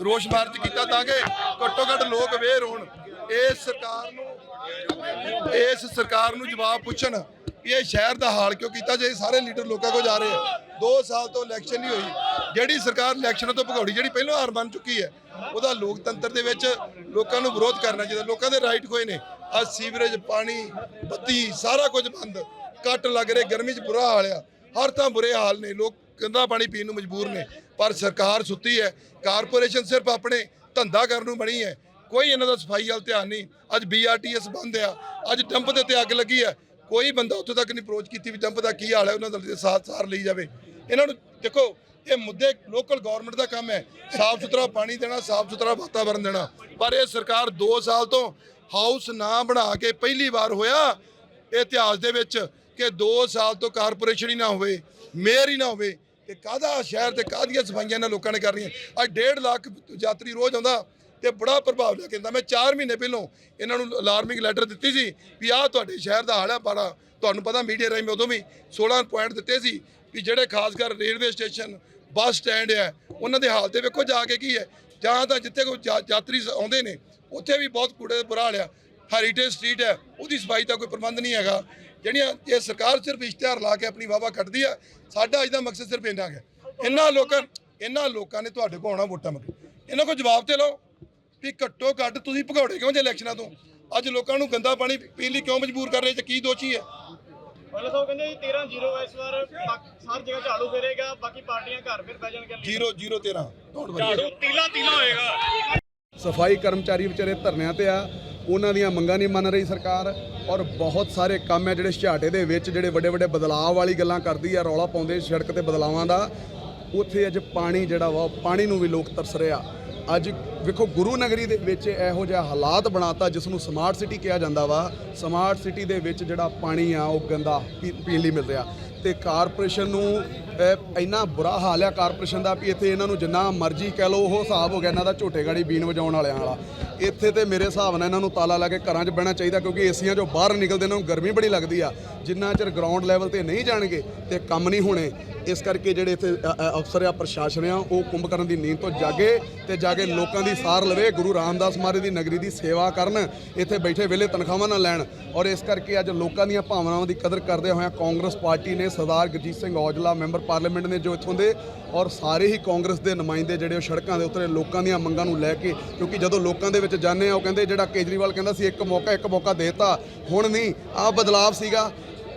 ਰੋਸ਼ March ਕੀਤਾ ਤਾਂ ਕਿ ਘੱਟੋ ਘੱਟ ਲੋਕ ਵੇਰ ਹੋਣ। ਇਸ ਸਰਕਾਰ ਨੂੰ, ਇਸ ਸਰਕਾਰ ਨੂੰ ਜਵਾਬ ਪੁੱਛਣ ਵੀ ਇਹ ਸ਼ਹਿਰ ਦਾ ਹਾਲ ਕਿਉਂ ਕੀਤਾ ਜੇ ਸਾਰੇ ਲੀਡਰ ਲੋਕਾਂ ਕੋਲ ਜਾ ਰਹੇ ਆ। 2 ਸਾਲ ਤੋਂ ਇਲੈਕਸ਼ਨ ਨਹੀਂ ਹੋਈ। ਜਿਹੜੀ ਸਰਕਾਰ ਇਲੈਕਸ਼ਨਾਂ ਤੋਂ ਭਗੌੜੀ ਜਿਹੜੀ ਪਹਿਲਾਂ ਹਾਰ ਬਣ ਚੁੱਕੀ ਹੈ ਉਹਦਾ ਲੋਕਤੰਤਰ ਦੇ ਵਿੱਚ ਲੋਕਾਂ ਨੂੰ ਵਿਰੋਧ ਕਰਨਾ ਚਾਹੀਦਾ। ਲੋਕਾਂ ਦੇ ਰਾਈਟ ਖੋਏ ਨੇ। ਅੱਜ ਸੀਵਰੇਜ, ਪਾਣੀ, ਬੱਤੀ, ਸਾਰਾ ਕੁਝ ਬੰਦ। ਕੱਟ ਲੱਗ ਰਹੇ, ਗਰਮੀ 'ਚ ਬੁਰਾ ਹਾਲ ਆ। ਹਰ ਤਾਂ ਬੁਰੇ ਹਾਲ ਨੇ। ਲੋਕ ਗੰਦਾ ਪਾਣੀ ਪੀਣ ਨੂੰ ਮਜਬੂਰ ਨੇ। ਪਰ ਸਰਕਾਰ ਸੁੱਤੀ ਹੈ। ਕਾਰਪੋਰੇਸ਼ਨ ਸਿਰਫ ਆਪਣੇ ਧੰਦਾ ਕਰਨ ਨੂੰ ਬਣੀ ਹੈ। ਕੋਈ ਇਹਨਾਂ ਦਾ ਸਫ਼ਾਈ ਵੱਲ ਧਿਆਨ ਨਹੀਂ। ਅੱਜ ਬੀਆਰਟੀਐਸ ਬੰਦ ਆ। ਅੱਜ ਡੰਪ ਦੇ 'ਤੇ ਅੱਗ ਲੱਗੀ ਹੈ। ਕੋਈ ਬੰਦਾ ਉੱਥੇ ਤੱਕ ਨਹੀਂ ਅਪਰੋਚ ਕੀਤੀ ਵੀ ਡੰਪ ਦਾ ਕੀ ਹਾਲ ਹੈ, ਉਹਨਾਂ ਦਾ ਸਾਥ ਸਾਰ ਲਈ ਜਾਵੇ। ਇਹਨਾਂ ਨੂੰ ਦੇਖੋ, ਇਹ ਮੁੱਦੇ ਲੋਕਲ ਗਵਰਨਮੈਂਟ ਦਾ ਕੰਮ ਹੈ। ਸਾਫ਼ ਸੁਥਰਾ ਪਾਣੀ ਦੇਣਾ, ਸਾਫ਼ ਸੁਥਰਾ ਵਾਤਾਵਰਣ ਦੇਣਾ। ਪਰ ਇਹ ਸਰਕਾਰ 2 ਸਾਲ ਤੋਂ ਹਾਊਸ ਨਾ ਬਣਾ ਕੇ ਪਹਿਲੀ ਵਾਰ ਹੋਇਆ ਇਹ ਇਤਿਹਾਸ ਦੇ ਵਿੱਚ ਕਿ 2 ਸਾਲ ਤੋਂ ਕਾਰਪੋਰੇਸ਼ਨ ਹੀ ਨਾ ਹੋਵੇ ਮੇਅਰ ਹੀ ਨਾ ਹੋਵੇ, ਤੇ ਕਾਹਦਾ ਸ਼ਹਿਰ ਤੇ ਕਾਹਦੀਆਂ ਸਫਾਈਆਂ ਇਹਨਾਂ ਲੋਕਾਂ ਨੇ ਕਰਨੀਆਂ? ਅੱਜ 1.5 ਲੱਖ ਯਾਤਰੀ ਰੋਜ਼ ਆਉਂਦਾ। ਤੇ ਬੜਾ ਪ੍ਰਭਾਵ ਲਿਆ ਕਹਿੰਦਾ ਮੈਂ 4 ਮਹੀਨੇ ਪਹਿਲੋਂ ਇਹਨਾਂ ਨੂੰ ਅਲਾਰਮਿੰਗ ਲੈਟਰ ਦਿੱਤੀ ਸੀ ਵੀ ਆਹ ਤੁਹਾਡੇ ਸ਼ਹਿਰ ਦਾ ਹਾਲ ਹੈ ਤੁਹਾਨੂੰ ਪਤਾ ਮੀਡੀਆ ਰਾਹੀਂ ਉਦੋਂ ਵੀ 16 ਪੁਆਇੰਟ ਦਿੱਤੇ ਸੀ ਵੀ ਜਿਹੜੇ ਖਾਸ ਕਰ ਰੇਲਵੇ ਸਟੇਸ਼ਨ ਬੱਸ ਸਟੈਂਡ ਹੈ ਉਹਨਾਂ ਦੇ ਹਾਲ ਤੇ ਵੇਖੋ ਜਾ ਕੇ ਕੀ ਹੈ। ਜਾਂ ਤਾਂ ਜਿੱਥੇ ਕੋਈ ਯਾ- ਯਾਤਰੀ ਆਉਂਦੇ ਨੇ, ਉੱਥੇ ਵੀ ਬਹੁਤ ਕੂੜੇ ਦਾ ਬੁਰਾ ਹਾਲ ਆ ਹੈਰੀਟੇਜ ਸਟਰੀਟ ਹੈ ਉਹਦੀ ਸਫ਼ਾਈ ਦਾ ਕੋਈ ਪ੍ਰਬੰਧ ਨਹੀਂ ਹੈਗਾ। ਜਿਹੜੀਆਂ, ਇਹ ਸਰਕਾਰ ਸਿਰਫ ਇਸ਼ਤਿਹਾਰ ਲਾ ਕੇ ਆਪਣੀ ਵਾਵਾ ਕੱਢਦੀ ਆ, ਸਾਡਾ ਅੱਜ ਦਾ ਮਕਸਦ ਸਿਰਫ ਇੰਨਾ ਹੈ। ਇਹਨਾਂ ਲੋਕਾਂ ਇਹਨਾਂ ਲੋਕਾਂ ਨੇ ਤੁਹਾਡੇ ਕੋਲ ਆਉਣਾ ਵੋਟਾਂ ਮੰਗ ਇਹਨਾਂ ਕੋਲ ਜਵਾਬ ਤੇ ਲਓ। ਵੀ ਘੱਟੋ ਘੱਟ ਤੁਸੀਂ ਭਗੌੜੇ ਕਿਉਂ ਜੇ ਇਲੈਕਸ਼ਨਾਂ ਤੋਂ? ਅੱਜ ਲੋਕਾਂ ਨੂੰ ਗੰਦਾ ਪਾਣੀ ਪੀਣ ਲਈ ਕਿਉਂ ਮਜਬੂਰ ਕਰ ਰਹੇ ਜੇ? ਕੀ ਦੋਸ਼ੀ ਹੈ? ਪਹਿਲਾਂ ਤਾਂ ਉਹ ਕਹਿੰਦੇ 13 0 ਇਸ ਵਾਰ ਬਾਕ- ਹਰ ਜਗ੍ਹਾ ਝਾੜੂ ਫੇਰੇਗਾ ਬਾਕੀ ਪਾਰਟੀਆਂ ਘਰ ਫਿਰ ਬਹਿ ਜਾਣਗੇ 0 0 13 ਡੋਂਟ ਵਰੀ ਤੀਲਾ ਤੀਲਾ ਹੋਏਗਾ। ਸਫ਼ਾਈ ਕਰਮਚਾਰੀ ਵਿਚਾਰੇ ਧਰਨਿਆਂ ਤੇ ਆ। ਉਹਨਾਂ ਦੀਆਂ ਮੰਗਾਂ ਨਹੀਂ ਮੰਨ ਰਹੀ ਸਰਕਾਰ ਔਰ ਬਹੁਤ ਸਾਰੇ ਕੰਮ ਹੈ ਜਿਹੜੇ ਝਾਟੇ ਦੇ ਵਿੱਚ ਜਿਹੜੇ ਵੱਡੇ ਵੱਡੇ ਬਦਲਾਅ ਵਾਲੀ ਗੱਲਾਂ ਕਰਦੀ ਆ ਰੌਲਾ ਪਾਉਂਦੇ ਸੜਕ ਤੇ ਬਦਲਾਵਾਂ ਦਾ। ਉੱਥੇ ਅੱਜ ਪਾਣੀ ਜਿਹੜਾ ਵਾ ਉਹ ਪਾਣੀ ਨੂੰ ਵੀ ਲੋਕ ਤਰਸ ਰਿਹਾ ਅੱਜ ਵੇਖੋ, ਗੁਰੂ ਨਗਰੀ ਦੇ ਵਿੱਚ ਇਹੋ ਜਿਹਾ ਹਾਲਾਤ ਬਣਾਤਾ ਜਿਸ ਨੂੰ ਸਮਾਰਟ ਸਿਟੀ ਕਿਹਾ ਜਾਂਦਾ ਵਾ। ਸਮਾਰਟ ਸਿਟੀ ਦੇ ਵਿੱਚ ਜਿਹੜਾ ਪਾਣੀ ਆ, ਉਹ ਗੰਦਾ ਪੀ- ਪੀਣ ਲਈ ਮਿਲ ਰਿਹਾ। ਤੇ ਕਾਰਪੋਰੇਸ਼ਨ ਨੂੰ ਇੰਨਾ ਬੁਰਾ ਹਾਲ ਆ ਕਾਰਪੋਰੇਸ਼ਨ ਦਾ ਵੀ ਇੱਥੇ ਇਹਨਾਂ ਨੂੰ ਜਿੰਨਾ ਮਰਜ਼ੀ ਕਹਿ ਲਓ, ਉਹ ਹਿਸਾਬ ਹੋ ਗਿਆ ਇਹਨਾਂ ਦਾ ਝੋਟੇ ਗਾੜੀ ਬੀਨ ਵਜਾਉਣ ਵਾਲਿਆਂ ਵਾਲਾ। ਇੱਥੇ ਤੇ ਮੇਰੇ ਹਿਸਾਬ ਨਾਲ ਇਹਨਾਂ ਨੂੰ ਤਾਲਾ ਲਾ ਕੇ ਘਰਾਂ 'ਚ ਬਹਿਣਾ ਚਾਹੀਦਾ, ਕਿਉਂਕਿ ਏਸੀਆਂ 'ਚੋਂ ਬਾਹਰ ਨਿਕਲਦੇ ਇਹਨਾਂ ਨੂੰ ਗਰਮੀ ਬੜੀ ਲੱਗਦੀ ਆ। ਜਿੰਨਾ ਚਿਰ ਗਰਾਊਂਡ ਲੈਵਲ ਤੇ ਨਹੀਂ ਜਾਣਗੇ ਤੇ ਕੰਮ ਨਹੀਂ ਹੋਣੇ, ਇਸ ਕਰਕੇ ਜਿਹੜੇ ਇੱਥੇ ਅਫਸਰ ਆ, ਪ੍ਰਸ਼ਾਸਨ ਆ, ਉਹ ਕੁੰਭਕਰਨ ਦੀ ਨੀਂਦ ਤੋਂ ਜਾਗੇ ਤੇ ਜਾਗੇ ਲੋਕਾਂ ਦੀ ਸਾਰ ਲਵੇ, ਗੁਰੂ ਰਾਮਦਾਸ ਮਹਾਰਾਜ ਦੀ ਨਗਰੀ ਦੀ ਸੇਵਾ ਕਰਨ, ਇੱਥੇ ਬੈਠੇ ਵੇਲੇ ਤਨਖਾਹਾਂ ਨਾ ਲੈਣ। ਔਰ ਇਸ ਕਰਕੇ ਅੱਜ ਲੋਕਾਂ ਦੀਆਂ ਭਾਵਨਾਵਾਂ ਦੀ ਕਦਰ ਕਰਦੇ ਹੋਇਆ ਕਾਂਗਰਸ ਪਾਰਟੀ ਨੇ ਸਰਦਾਰ ਗੁਰਜੀਤ ਸਿੰਘ ਔਜਲਾ, ਮੈਂਬਰ ਪਾਰਲੀਮੈਂਟ ਨੇ ਜੋ ਇੱਥੋਂ ਦੇ, ਔਰ ਸਾਰੇ ਹੀ ਕਾਂਗਰਸ ਦੇ ਨੁਮਾਇੰਦੇ ਜਿਹੜੇ ਉਹ ਸੜਕਾਂ ਦੇ ਉਤਰੇ ਲੋਕਾਂ ਦੀਆਂ ਮੰਗਾਂ ਨੂੰ ਲੈ ਕੇ, ਕਿਉਂਕਿ ਜਦੋਂ ਲੋਕਾਂ ਦੇ ਵਿੱਚ ਜਾਂਦੇ ਆ, ਉਹ ਕਹਿੰਦੇ ਜਿਹੜਾ ਕੇਜਰੀਵਾਲ ਕਹਿੰਦਾ ਸੀ, ਇੱਕ ਮੌਕਾ ਇੱਕ ਮੌਕਾ ਦੇਤਾ, ਹੁਣ ਨਹੀਂ, ਆਹ ਬਦਲਾਵ ਸੀਗਾ।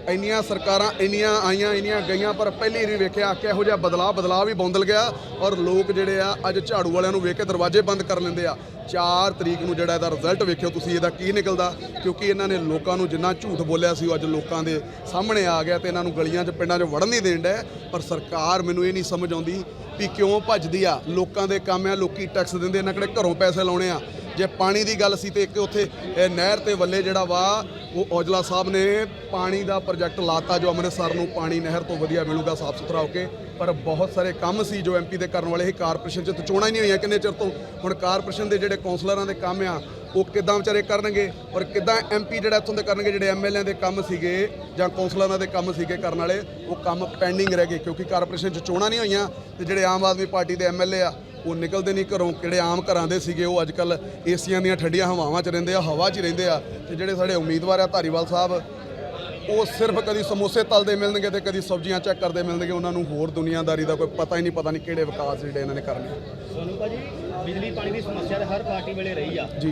ਇੰਨੀਆਂ ਸਰਕਾਰਾਂ ਇੰਨੀਆਂ ਆਈਆਂ, ਇੰਨੀਆਂ ਗਈਆਂ, ਪਰ ਪਹਿਲੀ ਨਹੀਂ ਵੇਖਿਆ ਕਿਹੋ ਜਿਹਾ ਬਦਲਾਅ ਬਦਲਾਅ ਵੀ ਬੌਂਦਲ ਗਿਆ ਔਰ ਲੋਕ ਜਿਹੜੇ ਆ, ਅੱਜ ਝਾੜੂ ਵਾਲਿਆਂ ਨੂੰ ਵੇਖ ਕੇ ਦਰਵਾਜ਼ੇ ਬੰਦ ਕਰ ਲੈਂਦੇ ਆ। 4 ਤਰੀਕ ਨੂੰ ਜਿਹੜਾ ਇਹਦਾ ਰਿਜ਼ਲਟ ਵੇਖਿਓ ਤੁਸੀਂ, ਇਹਦਾ ਕੀ ਨਿਕਲਦਾ? ਕਿਉਂਕਿ ਇਹਨਾਂ ਨੇ ਲੋਕਾਂ ਨੂੰ ਜਿੰਨਾ ਝੂਠ ਬੋਲਿਆ ਸੀ ਉਹ ਅੱਜ ਲੋਕਾਂ ਦੇ ਸਾਹਮਣੇ ਆ ਗਿਆ ਤੇ ਇਹਨਾਂ ਨੂੰ ਗਲੀਆਂ 'ਚ, ਪਿੰਡਾਂ 'ਚ ਵੜਨ ਨਹੀਂ ਦੇਣ ਡਿਆ। ਪਰ ਸਰਕਾਰ ਮੈਨੂੰ ਇਹ ਨਹੀਂ ਸਮਝ ਆਉਂਦੀ ਵੀ ਕਿਉਂ ਭੱਜਦੀ ਆ? ਲੋਕਾਂ ਦੇ ਕੰਮ ਆ, ਲੋਕੀ ਟੈਕਸ ਦਿੰਦੇ ਇਹਨਾਂ ਕਿਹੜੇ ਘਰੋਂ ਪੈਸੇ ਲਾਉਣੇ ਆ। ਜੇ ਪਾਣੀ ਦੀ ਗੱਲ ਸੀ ਤੇ ਇੱਕ ਉੱਥੇ ਨਹਿਰ ਤੇ ਵੱਲੇ ਜਿਹੜਾ ਵਾ, ਉਹ ਔਜਲਾ ਸਾਹਿਬ ਨੇ ਪਾਣੀ ਦਾ ਪ੍ਰੋਜੈਕਟ ਲਾਤਾ, ਜੋ ਅੰਮ੍ਰਿਤਸਰ ਨੂੰ ਪਾਣੀ ਨਹਿਰ ਤੋਂ ਵਧੀਆ ਮਿਲੂਗਾ, ਸਾਫ਼ ਸੁਥਰਾ ਹੋ ਕੇ। ਪਰ ਬਹੁਤ ਸਾਰੇ ਕੰਮ ਸੀ ਜੋ ਐਮਪੀ ਦੇ ਕਰਨ ਵਾਲੇ ਸੀ, ਕਾਰਪੋਰੇਸ਼ਨ 'ਚ ਤਾਂ ਚੋਣਾਂ ਹੀ ਨਹੀਂ ਹੋਈਆਂ ਕਿੰਨੇ ਚਿਰ ਤੋਂ। ਹੁਣ ਕਾਰਪੋਰੇਸ਼ਨ ਦੇ ਜਿਹੜੇ ਕੌਂਸਲਰਾਂ ਦੇ ਕੰਮ ਆ, ਉਹ ਕਿੱਦਾਂ ਵਿਚਾਰੇ ਕਰਨਗੇ? ਔਰ ਕਿੱਦਾਂ ਐਮਪੀ ਜਿਹੜਾ ਇੱਥੋਂ ਦੇ ਕਰਨਗੇ, ਜਿਹੜੇ ਐਮਐਲਏ ਦੇ ਕੰਮ ਸੀਗੇ ਜਾਂ ਕੌਂਸਲਰਾਂ ਦੇ ਕੰਮ ਸੀਗੇ ਕਰਨ ਵਾਲੇ, ਉਹ ਕੰਮ ਪੈਂਡਿੰਗ ਰਹਿ ਗਏ, ਕਿਉਂਕਿ ਕਾਰਪੋਰੇਸ਼ਨ 'ਚ ਚੋਣਾਂ ਨਹੀਂ ਹੋਈਆਂ ਤੇ ਜਿਹੜੇ ਆਮ ਆਦਮੀ ਪਾਰਟੀ ਦੇ ਐਮਐਲਏ ਆ ਉਹ ਨਿਕਲਦੇ ਨਹੀਂ ਘਰੋਂ ਕਿਹੜੇ ਆਮ ਘਰਾਂ ਦੇ ਸੀਗੇ ਉਹ ਅੱਜ ਕੱਲ ਏਸੀਆਂ ਦੀਆਂ ਠੰਡੀਆਂ ਹਵਾਵਾਂ 'ਚ ਰਹਿੰਦੇ ਆ ਹਵਾ 'ਚ ਹੀ ਰਹਿੰਦੇ ਆ। ਤੇ ਜਿਹੜੇ ਸਾਡੇ ਉਮੀਦਵਾਰ ਆ ਧਾਰੀਵਾਲ ਸਾਹਿਬ ਉਹ ਸਿਰਫ ਕਦੀ ਸਮੋਸੇ ਤਲਦੇ ਮਿਲਣਗੇ ਤੇ ਕਦੀ ਸਬਜ਼ੀਆਂ ਚੈੱਕ ਕਰਦੇ ਮਿਲਣਗੇ ਉਹਨਾਂ ਨੂੰ ਹੋਰ ਦੁਨੀਆਦਾਰੀ ਦਾ ਕੋਈ ਪਤਾ ਹੀ ਨਹੀਂ ਪਤਾ ਨਹੀਂ ਕਿਹੜੇ ਵਿਕਾਸ ਜਿਹੜੇ ਇਹਨਾਂ ਨੇ ਕਰਨੇ ਸੋਨੂੰ ਭਾਜੀ ਬਿਜਲੀ ਪਾਣੀ ਦੀ ਸਮੱਸਿਆ ਤਾਂ ਹਰ ਪਾਰਟੀ ਵੇਲੇ ਰਹੀ ਆ। ਜੀ।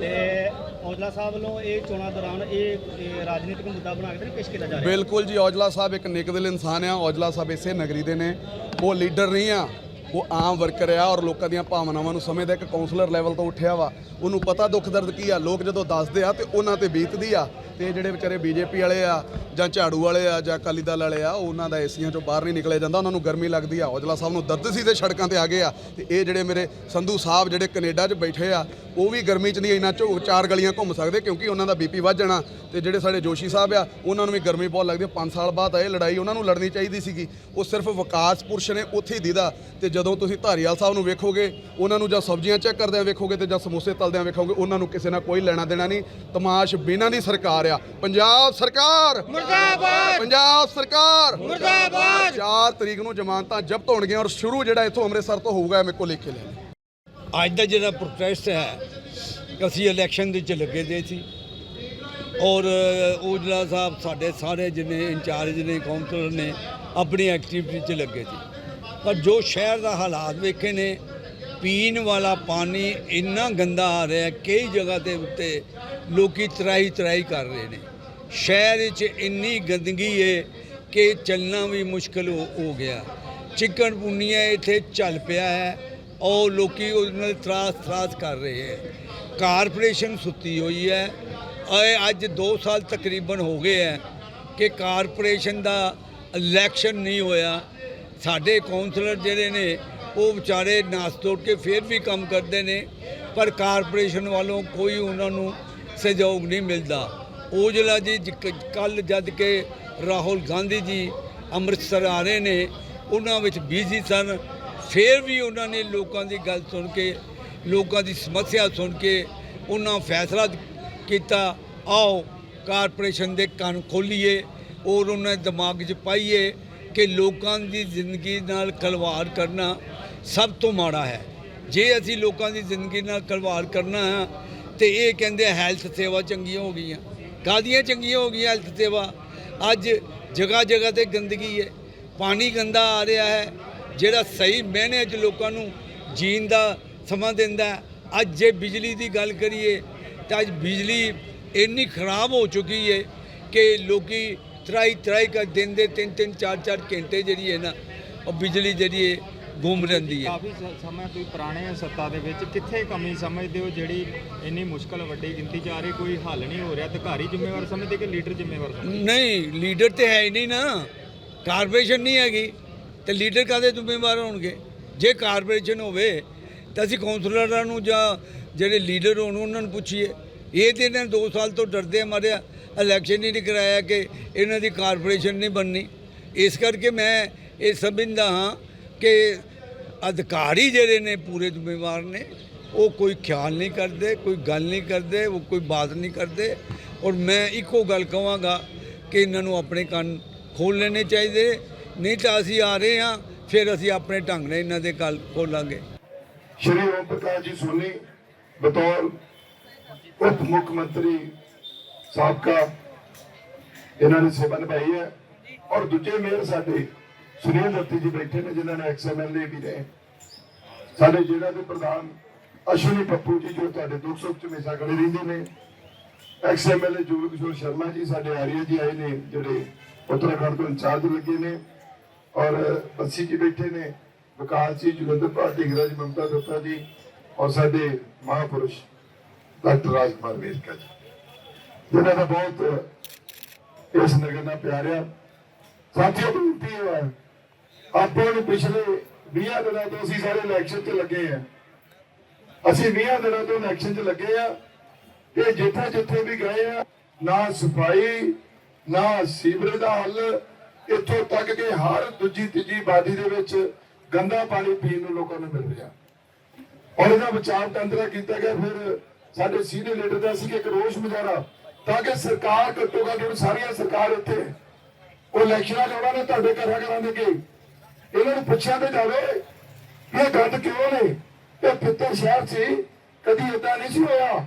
ਤੇ ਔਜਲਾ ਸਾਹਿਬ ਵੱਲੋਂ ਇਹ ਚੋਣਾਂ ਦੌਰਾਨ ਇਹ ਇਹ ਰਾਜਨੀਤਿਕ ਮੁੱਦਾ ਬਣਾ ਕੇ ਤਾਂ ਪੇਸ਼ ਕੀਤਾ ਜਾ ਰਿਹਾ। ਬਿਲਕੁਲ ਜੀ ਔਜਲਾ ਸਾਹਿਬ ਇੱਕ ਨਿਕਦਲ ਇਨਸਾਨ ਆ ਔਜਲਾ ਸਾਹਿਬ ਇਸੇ ਨਗਰੀ ਦੇ ਨੇ। ਉਹ ਲੀਡਰ ਨਹੀਂ ਆ ਉਹ ਆਮ ਵਰਕਰ ਆ ਔਰ ਲੋਕਾਂ ਦੀਆਂ ਭਾਵਨਾਵਾਂ ਨੂੰ ਸਮਝਦਾ ਇੱਕ ਕਾਉਂਸਲਰ ਲੈਵਲ ਤੋਂ ਉੱਠਿਆ ਵਾ। ਉਹਨੂੰ ਪਤਾ ਦੁੱਖ ਦਰਦ ਕੀ ਆ। ਲੋਕ ਜਦੋਂ ਦੱਸਦੇ ਆ ਤੇ ਉਹਨਾਂ ਤੇ ਬੀਤਦੀ ਆ। ਤੇ ਜਿਹੜੇ ਵਿਚਾਰੇ ਬੀਜੇਪੀ ਵਾਲੇ ਆ ਜਾਂ ਝਾੜੂ ਵਾਲੇ ਆ ਜਾਂ ਅਕਾਲੀ ਦਲ ਵਾਲੇ ਆ ਉਹਨਾਂ ਦਾ ਏਸੀਆਂ ਚੋਂ ਬਾਹਰ ਨਹੀਂ ਨਿਕਲਿਆ ਜਾਂਦਾ। ਉਹਨਾਂ ਨੂੰ ਗਰਮੀ ਲੱਗਦੀ ਆ। ਔਜਲਾ ਸਾਹਿਬ ਨੂੰ ਦਰਦ ਸੀ ਤੇ ਸੜਕਾਂ ਤੇ ਆ ਗਏ ਆ। ਤੇ ਇਹ ਜਿਹੜੇ ਮੇਰੇ ਸੰਧੂ ਸਾਹਿਬ ਜਿਹੜੇ ਕੈਨੇਡਾ 'ਚ ਬੈਠੇ ਆ, ਉਹ ਵੀ ਗਰਮੀ 'ਚ ਨਹੀਂ ਇੰਨਾ ਝੋ ਚਾਰ ਗਲੀਆਂ ਘੁੰਮ ਸਕਦੇ ਕਿਉਂਕਿ ਉਹਨਾਂ ਦਾ ਬੀਪੀ ਵੱਧ ਜਾਣਾ। ਤੇ ਜਿਹੜੇ ਸਾਡੇ ਜੋਸ਼ੀ ਸਾਹਿਬ ਆ, ਉਹਨਾਂ ਨੂੰ ਵੀ ਗਰਮੀ ਬਹੁਤ ਲੱਗਦੀ ਆ। 5 ਸਾਲ ਬਾਅਦ ਇਹ ਲੜਾਈ ਉਹਨਾਂ ਨੂੰ ਲੜਨੀ ਚਾਹੀਦੀ ਸੀਗੀ। ਉਹ ਸਿਰਫ ਵਿਕਾਸ ਪੁਰਸ਼ ਨੇ ਉੱਥੇ ਹੀ ਦੀਦਾ। ਤੇ ਜਦੋਂ ਜਦੋਂ ਤੁਸੀਂ ਧਾਰੀਵਾਲ ਸਾਹਿਬ ਨੂੰ ਵੇਖੋਗੇ ਉਹਨਾਂ ਨੂੰ ਜਾਂ ਸਬਜ਼ੀਆਂ ਚੈੱਕ ਕਰਦਿਆਂ ਵੇਖੋਗੇ ਤੇ ਜਾਂ ਸਮੋਸੇ ਤਲਦਿਆਂ ਵੇਖੋਗੇ ਉਹਨਾਂ ਨੂੰ ਕਿਸੇ ਨਾਲ ਕੋਈ ਲੈਣਾ ਦੇਣਾ ਨਹੀਂ। ਤਮਾਸ਼ ਬਿਨਾਂ ਦੀ ਸਰਕਾਰ ਆ। ਪੰਜਾਬ ਸਰਕਾਰ! ਮੁਰਦਾਬਾਦ! ਪੰਜਾਬ ਸਰਕਾਰ! ਮੁਰਦਾਬਾਦ! 4 ਤਰੀਕ ਨੂੰ ਜ਼ਮਾਨਤਾਂ ਜ਼ਬਤ ਹੋਣਗੀਆਂ ਔਰ ਸ਼ੁਰੂ ਜਿਹੜਾ ਇੱਥੋਂ ਅੰਮ੍ਰਿਤਸਰ ਤੋਂ ਹੋਊਗਾ ਮੇਰੇ ਕੋਲ ਲਿਖ ਕੇ ਲੈ ਅੱਜ ਦਾ ਜਿਹੜਾ ਪ੍ਰੋਟੈਸਟ ਹੈ ਅਸੀਂ ਇਲੈਕਸ਼ਨ ਦੇ ਵਿੱਚ ਲੱਗੇ ਦੇ ਸੀ। ਔਰ ਔਜਲਾ ਸਾਹਿਬ ਸਾਡੇ ਸਾਰੇ ਜਿੰਨੇ ਇੰਚਾਰਜ ਨੇ ਕਾਉਂਸਲਰ ਨੇ ਆਪਣੀ ਐਕਟੀਵਿਟੀ 'ਚ ਲੱਗੇ ਸੀ। ਪਰ ਜੋ ਸ਼ਹਿਰ ਦਾ ਹਾਲਾਤ ਵੇਖੇ ਨੇ, ਪੀਣ ਵਾਲਾ ਪਾਣੀ ਇੰਨਾ ਗੰਦਾ ਆ ਰਿਹਾ, ਕਈ ਜਗ੍ਹਾ ਦੇ ਉੱਤੇ ਲੋਕੀ ਤਰਾਈ ਤਰਾਈ ਕਰ ਰਹੇ ਨੇ। ਸ਼ਹਿਰ ਵਿੱਚ ਇੰਨੀ ਗੰਦਗੀ ਹੈ ਕਿ ਚੱਲਣਾ ਵੀ ਮੁਸ਼ਕਲ ਹੋ ਹੋ ਗਿਆ। ਚਿਕਨ ਪੁੰਨੀਆ ਇੱਥੇ ਚੱਲ ਪਿਆ ਹੈ, ਔਰ ਲੋਕੀ ਉਹਦੇ ਨਾਲ ਤਰਾਸ ਤਰਾਸ ਕਰ ਰਹੇ ਹੈ। ਕਾਰਪੋਰੇਸ਼ਨ ਸੁੱਤੀ ਹੋਈ ਹੈ। ਇਹ ਅੱਜ 2 ਸਾਲ ਤਕਰੀਬਨ ਹੋ ਗਏ ਹੈ ਕਿ ਕਾਰਪੋਰੇਸ਼ਨ ਦਾ ਇਲੈਕਸ਼ਨ ਨਹੀਂ ਹੋਇਆ। ਸਾਡੇ ਕਾਉਂਸਲਰ ਜਿਹੜੇ ਨੇ, ਉਹ ਵਿਚਾਰੇ ਨਾਸ ਤੋੜ ਕੇ ਫੇਰ ਵੀ ਕੰਮ ਕਰਦੇ ਨੇ, ਪਰ ਕਾਰਪੋਰੇਸ਼ਨ ਵੱਲੋਂ ਕੋਈ ਉਹਨਾਂ ਨੂੰ ਸਹਿਯੋਗ ਨਹੀਂ ਮਿਲਦਾ। ਓਜਲਾ ਜੀ ਕੱਲ ਜਦ ਕਿ ਰਾਹੁਲ ਗਾਂਧੀ ਜੀ ਅੰਮ੍ਰਿਤਸਰ ਆ ਰਹੇ ਨੇ, ਉਹਨਾਂ ਵਿੱਚ ਬਿਜ਼ੀ ਸਨ। ਫੇਰ ਵੀ ਉਹਨਾਂ ਨੇ ਲੋਕਾਂ ਦੀ ਗੱਲ ਸੁਣ ਕੇ, ਲੋਕਾਂ ਦੀ ਸਮੱਸਿਆ ਸੁਣ ਕੇ ਉਹਨਾਂ ਫੈਸਲਾ ਕੀਤਾ, ਆਓ ਕਾਰਪੋਰੇਸ਼ਨ ਦੇ ਕੰਨ ਖੋਲੀਏ, ਔਰ ਉਹਨਾਂ ਦੇ ਦਿਮਾਗ 'ਚ ਪਾਈਏ ਕਿ ਲੋਕਾਂ ਦੀ ਜ਼ਿੰਦਗੀ ਨਾਲ ਖਲਵਾੜ ਕਰਨਾ ਸਭ ਤੋਂ ਮਾੜਾ ਹੈ। ਜੇ ਅਸੀਂ ਲੋਕਾਂ ਦੀ ਜ਼ਿੰਦਗੀ ਨਾਲ ਖਲਵਾੜ ਕਰਨਾ ਹੈ, ਤੇ ਇਹ ਕਹਿੰਦੇ ਹੈਲਥ ਸੇਵਾ ਚੰਗੀਆਂ ਹੋ ਗਈਆਂ। ਕਾਹਦੀਆਂ ਚੰਗੀਆਂ ਹੋ ਗਈਆਂ ਹੈਲਥ ਸੇਵਾ? ਅੱਜ ਜਗ੍ਹਾ ਜਗ੍ਹਾ ਤੇ ਗੰਦਗੀ ਹੈ। ਪਾਣੀ ਗੰਦਾ ਆ ਰਿਹਾ ਹੈ। ਜਿਹੜਾ ਸਹੀ ਮਹੀਨੇ 'ਚ ਲੋਕਾਂ ਨੂੰ ਜੀਣ ਦਾ ਸਮਾਂ ਦਿੰਦਾ ਅੱਜ ਜੇ ਬਿਜਲੀ ਦੀ ਗੱਲ ਕਰੀਏ, ਤਾਂ ਅੱਜ ਬਿਜਲੀ ਇੰਨੀ ਖਰਾਬ ਹੋ ਚੁੱਕੀ ਹੈ ਕਿ ਲੋਕੀ ਤਰਾਈ ਤਰਾਈ ਕਰ ਦਿਨ ਦੇ ਤਿੰਨ ਤਿੰਨ ਚਾਰ ਚਾਰ ਘੰਟੇ ਜਿਹੜੀ ਹੈ ਨਾ ਉਹ ਬਿਜਲੀ ਜਿਹੜੀ ਹੈ ਗੁੰਮ ਰਹਿੰਦੀ ਹੈ। ਕਾਫੀ ਸ- ਸਮਾਂ ਤੁਸੀਂ ਪੁਰਾਣੇ ਸੱਤਾ ਦੇ ਵਿੱਚ। ਕਿੱਥੇ ਕਮੀ ਸਮਝਦੇ ਹੋ ਜਿਹੜੀ ਇੰਨੀ ਮੁਸ਼ਕਲ ਵੱਡੀ ਗਿਣਤੀ 'ਚ ਆ ਰਹੀ ਕੋਈ ਹੱਲ ਨਹੀਂ ਹੋ ਰਿਹਾ? ਅਧਿਕਾਰੀ ਜ਼ਿੰਮੇਵਾਰ ਸਮਝਦੇ ਕਿ ਲੀਡਰ ਜ਼ਿੰਮੇਵਾਰ ਸਮਝਦੇ? ਨਹੀਂ ਲੀਡਰ ਤੇ ਹੈ ਹੀ ਨਹੀਂ ਨਾ। ਕਾਰਪੋਰੇਸ਼ਨ ਨਹੀਂ ਹੈਗੀ। ਤੇ ਲੀਡਰ ਕਾਦੇ ਜ਼ਿੰਮੇਵਾਰ ਹੋਣਗੇ? ਜੇ ਕਾਰਪੋਰੇਸ਼ਨ ਹੋਵੇ ਤਾਂ ਅਸੀਂ ਕੌਂਸਲਰਾਂ ਨੂੰ ਜਾਂ ਜਿਹੜੇ ਲੀਡਰ ਹੋਣ ਉਹਨਾਂ ਨੂੰ ਪੁੱਛੀਏ। ਇਹ ਤੇ ਇਹਨਾਂ 2 ਸਾਲ ਤੋਂ ਡਰਦੇ ਆ ਇਲੈਕਸ਼ਨ ਹੀ ਨਹੀਂ ਕਰਾਇਆ ਕਿ ਇਹਨਾਂ ਦੀ ਕਾਰਪੋਰੇਸ਼ਨ ਨਹੀਂ ਬਣਨੀ। ਇਸ ਕਰਕੇ ਮੈਂ ਇਹ ਸਮਝਦਾ ਹਾਂ ਕਿ ਅਧਿਕਾਰੀ ਜਿਹੜੇ ਨੇ ਪੂਰੇ ਜ਼ਿੰਮੇਵਾਰ ਨੇ, ਉਹ ਕੋਈ ਖਿਆਲ ਨਹੀਂ ਕਰਦੇ, ਕੋਈ ਗੱਲ ਨਹੀਂ ਕਰਦੇ, ਉਹ ਕੋਈ ਬਾਤ ਨਹੀਂ ਕਰਦੇ। ਔਰ ਮੈਂ ਇੱਕੋ ਗੱਲ ਕਹਾਂਗਾ ਕਿ ਇਹਨਾਂ ਨੂੰ ਆਪਣੇ ਕੰਨ ਖੋਲ ਲੈਣੇ ਚਾਹੀਦੇ। ਨਹੀਂ ਤਾਂ ਅਸੀਂ ਆ ਰਹੇ ਹਾਂ, ਫਿਰ ਅਸੀਂ ਆਪਣੇ ਢੰਗ ਨਾਲ ਇਹਨਾਂ ਦੇ ਗੱਲ ਖੋਲਾਂਗੇ। ਸ਼੍ਰੀ ਓਮ ਪ੍ਰਕਾਸ਼ ਜੀ ਸੋਨੀ, ਬਤੌਰ ਉਪ ਮੁੱਖ ਮੰਤਰੀ ਸਾਬਕਾ ਇਹਨਾਂ ਨੇ ਸੇਵਾ ਨਿਭਾਈ ਹੈ। ਔਰ ਦੂਜੇ ਮੇਅਰ ਸਾਡੇ ਸੁਨੀਲ ਦੱਤੀ ਜੀ ਬੈਠੇ ਨੇ, ਜਿਨ੍ਹਾਂ ਨੇ ਐਕਸਐਮਐਲਏ ਵੀ ਰਹੇ। ਸਾਡੇ ਜ਼ਿਲ੍ਹਾ ਦੇ ਪ੍ਰਧਾਨ ਅਸ਼ਵਨੀ ਪੱਪੂ ਜੀ, ਜੋ ਤੁਹਾਡੇ ਦੁੱਖ ਸੁੱਖ ਚ ਹਮੇਸ਼ਾ ਖੜੇ ਰਹਿੰਦੇ ਨੇ। ਐਕਸਐਮਐਲਏ ਜੂਲ ਕਿਸ਼ੋਰ ਸ਼ਰਮਾ ਜੀ, ਸਾਡੇ ਆਰੀਆ ਜੀ ਆਏ ਨੇ, ਜਿਹੜੇ ਉੱਤਰਾਖੰਡ ਤੋਂ ਇੰਚਾਰਜ ਲੱਗੇ ਨੇ। ਔਰ ਬੱਸੀ ਜੀ ਬੈਠੇ ਨੇ, ਵਿਕਾਸ ਜੀ ਜੁਗੰਦਰ ਪਾਰਟੀ ਗਰਾਜ ਮਮਤਾ ਦੱਤਾ ਜੀ, ਔਰ ਸਾਡੇ ਮਹਾਪੁਰਸ਼ ਡਾਕਟਰ ਰਾਜਕੁਮਾਰ ਵੇਰਕਾ ਜੀ। ਜਿਨ੍ਹਾਂ ਦਾ ਬਹੁਤ ਇਸ ਨਗਰ ਨਾਲ ਪਿਆਰ ਆ। ਸਾਥੀਓ, ਬੇਨਤੀ ਹੈ, ਆਪਾਂ ਨੂੰ ਪਿਛਲੇ 20 ਦਿਨਾਂ ਤੋਂ ਅਸੀਂ ਸਾਰੇ ਇਲੈਕਸ਼ਨ 'ਚ ਲੱਗੇ ਆ। ਅਸੀਂ 20 ਦਿਨਾਂ ਤੋਂ ਇਲੈਕਸ਼ਨ 'ਚ ਲੱਗੇ ਆ ਤੇ ਜਿੱਥੇ ਜਿੱਥੇ ਵੀ ਗਏ ਆ, ਨਾ ਸਫ਼ਾਈ, ਨਾ ਸੀਵਰੇਜ ਦਾ ਹੱਲ, ਇੱਥੋਂ ਤੱਕ ਕਿ ਹਰ ਦੂਜੀ ਤੀਜੀ ਬਾਦੀ ਦੇ ਵਿੱਚ ਗੰਦਾ ਪਾਣੀ ਪੀਣ ਨੂੰ ਲੋਕਾਂ ਨੂੰ ਮਿਲ ਰਿਹਾ। ਔਰ ਇਹਦਾ ਬਚਾਅ ਤੰਤਰਾ ਕੀਤਾ ਗਿਆ, ਫਿਰ ਸਾਡੇ ਸੀਨੀਅਰ ਲੀਡਰ ਦਾ ਸੀ ਕਿ ਇੱਕ ਰੋਸ਼ ਮੁਜ਼ਾਹਰਾ ਤਾਂ ਕਿ ਸਰਕਾਰ ਘੱਟੋ ਘੱਟ ਹੁਣ ਸਾਰੀਆਂ ਸਰਕਾਰ ਇੱਥੇ ਉਹ ਇਲੈਕਸ਼ਨਾਂ ਲਾਉਣਾ ਨੇ ਤੁਹਾਡੇ ਘਰਾਂ ਘਰਾਂ ਦੇ ਕੇ ਇਹਨਾਂ ਨੂੰ ਪੁੱਛਿਆ ਤੇ ਜਾਵੇ ਕਿ ਇਹ ਗੰਦ ਕਿਉਂ ਨੇ? ਇਹ ਪਿੱਤਰ ਸ਼ਹਿਰ ਸੀ ਕਦੀ ਇਦਾਂ ਨਹੀਂ ਸੀ ਹੋਇਆ।